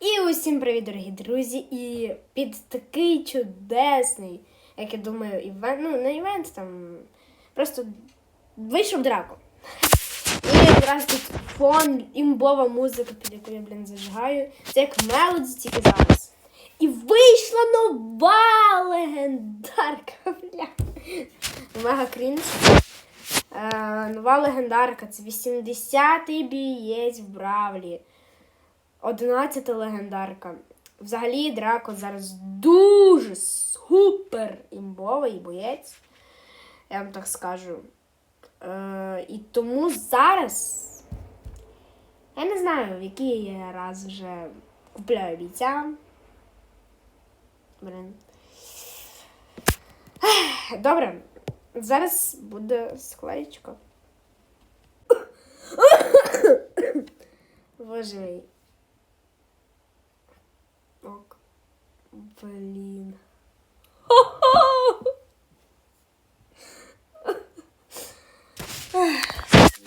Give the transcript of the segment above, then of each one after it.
І усім привіт, дорогі друзі! І під такий чудесний, як я думаю, івент, ну не івент там, просто вийшов драко. І якраз тут фон, імбова музика, під яку я, блін, зажигаю. Це як мелоді тільки зараз. І вийшла нова легендарка. Бля. Мега крінж. Е, нова легендарка. Це 80-й бієць в Бравлі. 11 легендарка. Взагалі, Драко зараз дуже супер імбовий боєць. Я вам так скажу. Е, і тому зараз. Я не знаю, в який я раз вже купляю бійця. Блин. Добре. Зараз буде склеєчка. Боже мій. Блін.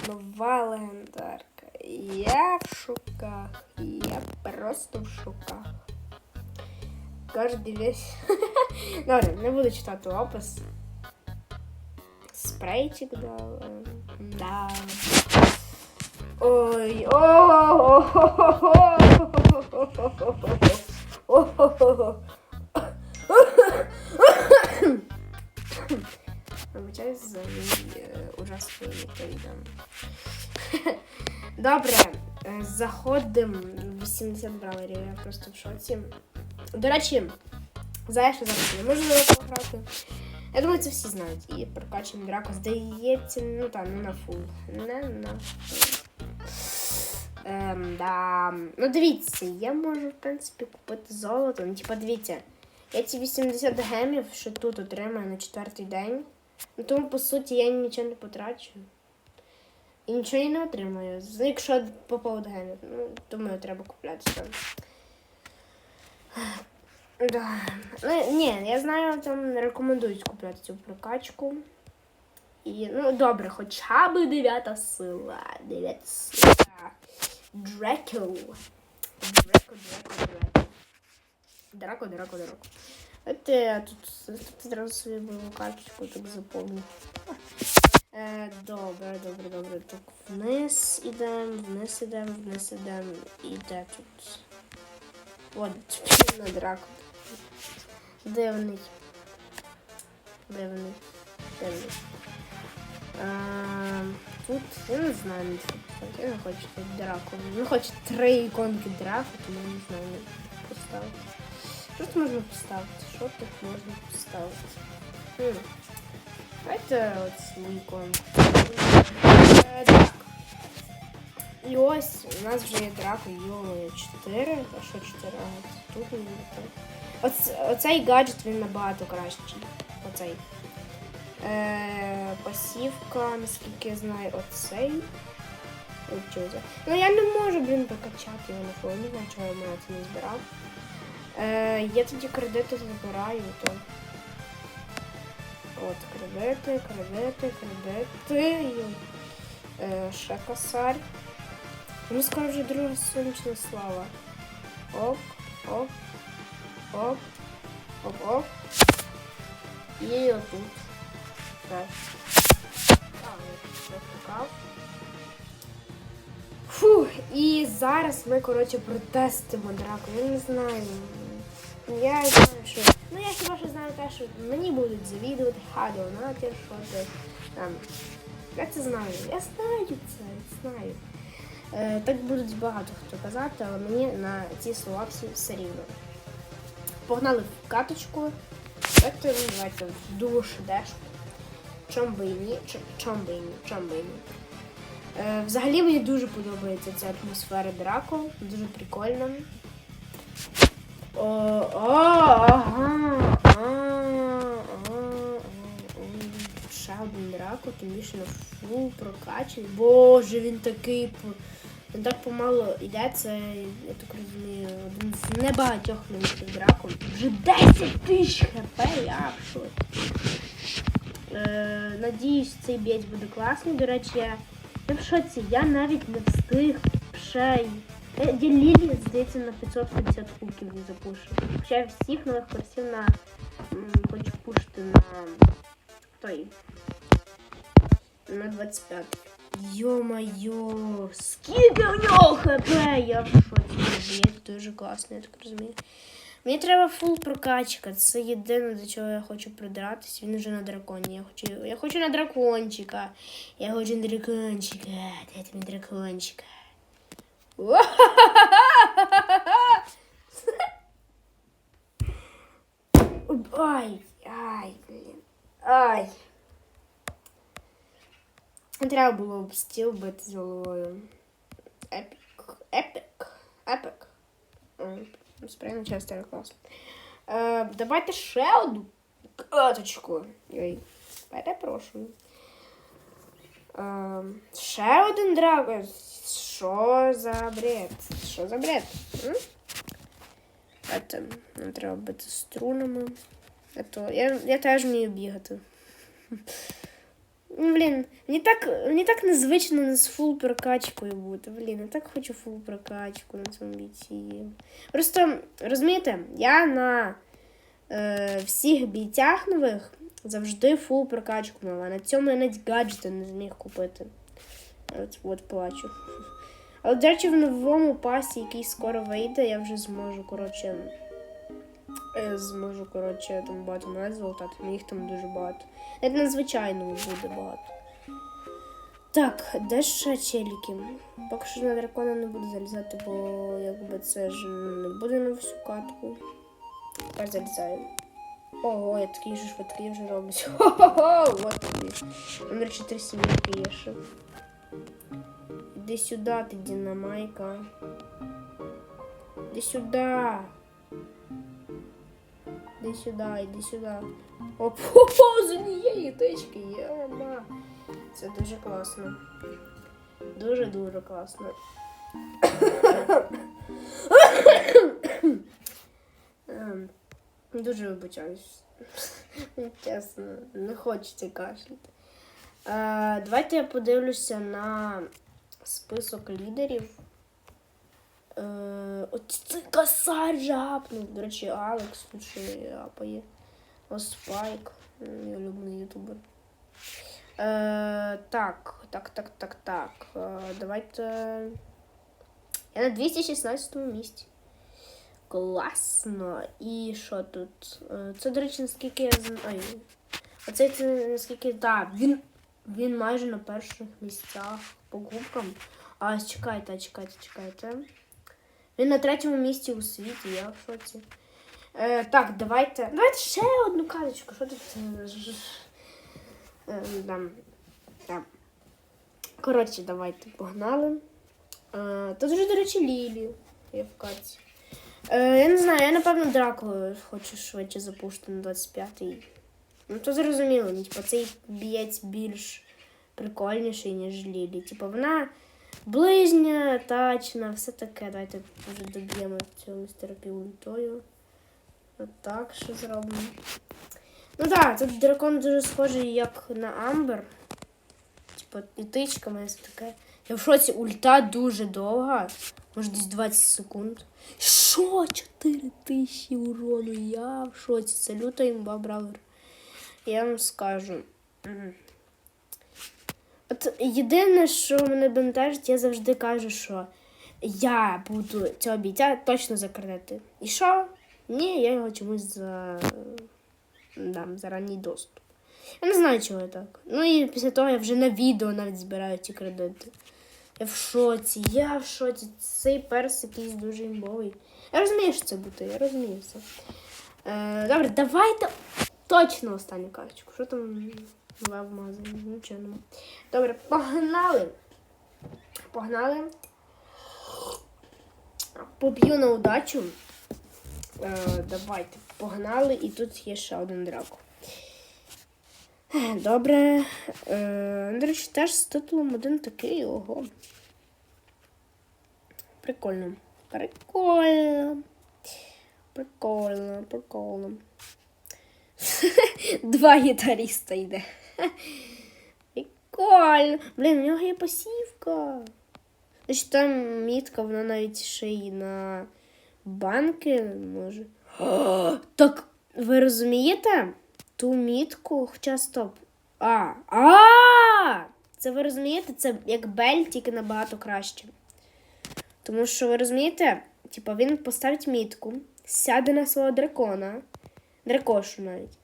Нова легендарка. Я в шоках. Я просто в шоках. Кожний весь. Добре, не буду читати опис. Спрейчик ем, Да. Ой, о Вибачаюсь за мій е, ужасний відповідом. Добре, е, заходимо в 80 браверів, я просто в шоці. До речі, знаєш, що зараз не можу на пограти. Я думаю, це всі знають. І прокачуємо драку. Здається, ну там, не на фул. Не на фул. Ем, да. Ну дивіться, я можу, в принципі, купити золото. Ну, типа, дивіться, я ці 80 гемів, що тут отримаю на четвертий день. Ну, тому, по суті, я нічого не потрачу. І нічого я не отримаю. Ну, Якщо по поводу гемів. Ну, думаю, треба купляти там. Да. Ну, ні, я знаю, там не рекомендують купляти цю прокачку. І, ну, добре, хоча б дев'ята сила. Дев'ята сила. Драко. Драко, Драко, Драко. Драко, Драко, Драко. Это я тут, тут одразу було карточку так запомню. Е, добре, добре, добре. Так, вниз ідемо, вниз ідемо, вниз ідемо. І де тут? От, на драку. Дивний. Дивний. Дивний. А, тут я не знаю. Я не хочу тут драку. Ну, хочу три іконки драку, тому не знаю, не поставити. Що тут можна поставити? Що тут можна поставити? Хм. Давайте свою іконку. Е, Так. І ось у нас вже є драка Йо 4. А що 4? А тут не буде. Оц, оцей гаджет він набагато кращий. Оцей. Е, пасівка, наскільки я знаю, оцей. Ну я не можу, блін, прокачати його на фоні, не чого я мене це не збирав. Е, я тоді кредити забираю, то. От, кредити, кредити, кредити. Е, ще косарь. Ну, скоро вже друга сонячна слава. Оп, оп, оп, оп, оп. І отут. Шукав. Фух, і зараз ми, коротше, протестимо драку. Я не знаю. Я знаю, що. Ну я хіба що знаю те, що мені будуть завідувати, ха, донатір, що ти там. Я це знаю. Я знаю це, знаю. Е, так будуть багато хто казати, але мені на ці слова всі все рівно. Погнали в каточку. Давайте, ну, давайте в душ дешку. Чом би і ні, чом би і ні, чом би і ні. Е, взагалі мені дуже подобається ця атмосфера драко, дуже прикольно. О, ще один драко, тим більше на фул прокачаний. Боже, він такий він так помало йде, це, я так розумію, один з небагатьох нових дракон. Вже 10 тисяч хп, я в. Е, надіюсь, цей б'єць буде класний. До речі, я, я в шоці, я навіть не встиг ще й Я, я Лілі, здається, на 550 кубків не запушу. Хоча я всіх нових персів на м, хочу пушити на той. На 25. Йо-моє, скільки у нього хп! Я в шоці. Блін, дуже класно, я так розумію. Мені треба фул прокачка. Це єдине, до чого я хочу придиратись. Він вже на драконі. Я хочу, я хочу на дракончика. Я хочу на дракончика. Дайте мені дракончика. Ай, ай, блін. Ай. Не треба було б стіл бити з головою. Епік. Епік. Епік. Часто класно. Е, давайте ще одну каточку. Ой, перепрошую. Е, ще один дракон. Що за бред? Що за бред? М? Это, не треба бити струнами. Я, я теж вмію бігати. Ну, Блін, мені так, мені так незвично з фул прокачкою бути. Блін, я так хочу фул прокачку на цьому бійці. Просто, розумієте, я на е, всіх бійцях нових завжди фул прокачку мала. На цьому я навіть гаджети не зміг купити. От, от плачу. Але, до речі, в новому пасі, який скоро вийде, я вже зможу, коротше. Е, Зможу, коротше, там багато монет золотати. Їх там дуже багато. Навіть на звичайному буде багато. Так, де ще челіки? Поки що на дракона не буду залізати, бо якби це ж не буде на всю катку. Тепер залізаю. Ого, я такий же швидкий вже робить. Хо-хо-хо! Вот тобі. До речі, три сімейки є ще. Іди сюди, ти динамайка. Іди сюди. Іди сюди, іди сюди. Оп, з однієї тички, єма. Це дуже класно. Дуже-дуже класно. Ем, Дуже вибачаюсь. Чесно, не хочеться кашляти. Е, давайте я подивлюся на список лідерів. Е, от це косар жапнув. До речі, Алекс ще апає. Ось Спайк, мій улюблений ютубер. Е, так, так, так, так, так. Е, давайте. Я на 216 місці. Класно. І що тут? Е, Це, до речі, наскільки я знаю. Оце це наскільки. Так, він, він майже на перших місцях по кубкам. А чекайте, чекайте, чекайте. Він на третьому місці у світі, я в шоці. Е, так, давайте. Давайте ще одну карточку. Що тут? е, ж- Е. Дам. Коротше, давайте погнали. Е, тут вже, до речі, Лілі є в каці. Е, я не знаю, я напевно драку хочу швидше запушити на 25-й. Ну, то зрозуміло, ну, типу, цей бієць більш прикольніший, ніж Лілі. Типу, вона ближня, тачна, все таке. Давайте вже доб'ємо цього містера ультою. Отак що зробимо. Ну так, тут дракон дуже схожий як на Амбер. Типу, і тичка мене все таке. Я в шоці ульта дуже довга. Може десь 20 секунд. Що? 4 тисячі урону. Я в шоці. Це люта імба бравер. Я вам скажу. От єдине, що мене бентежить, я завжди кажу, що я буду цього бійця точно закрити. І що? Ні, я його чомусь за... дам за ранній доступ. Я не знаю, чого я так. Ну і після того я вже на відео навіть збираю ці кредити. Я в шоці, я в шоці. Цей перс якийсь дуже імбовий. Я розумію, що це буде, я розумію все. Е, добре, давайте точно останню карточку. Що там нове в магазині? Нічого. Добре, погнали. Погнали. Поб'ю на удачу. Е, давайте, погнали. І тут є ще один драко. Е, Добре. Е, до речі, теж з титулом один такий, ого. Прикольно. Прикольно. Прикольно, прикольно. Два гітаріста йде. Прикольно. Блін, у нього є пасівка. Значить, там мітка, вона навіть ще й на банки може. Так ви розумієте? Ту мітку, хоча стоп. А, а! Це ви розумієте? Це як Бель, тільки набагато краще. Тому що ви розумієте, типа він поставить мітку, сяде на свого дракона, дракошу навіть.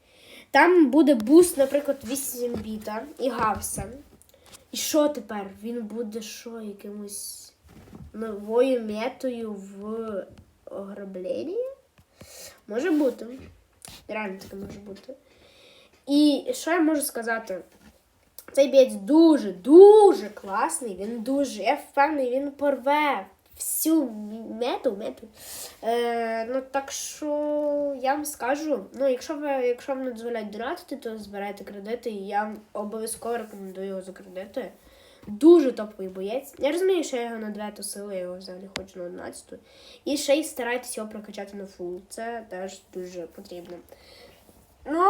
Там буде буст, наприклад, 8 біта і гавса. І що тепер? Він буде що, якимось новою метою в ограбленні? Може бути. Реально таке може бути. І що я можу сказати? Цей бієць дуже, дуже класний. Він дуже, я впевнений, він порве всю мету. мету. Е, ну так що я вам скажу, ну якщо ви, якщо вам не дозволяють донатити, то збирайте кредити, і я вам обов'язково рекомендую його закредити. Дуже топовий боєць. Я розумію, що я його на 9 силу, я його взагалі хочу на 11. І ще й старайтесь його прокачати на фул. Це теж дуже потрібно. Ну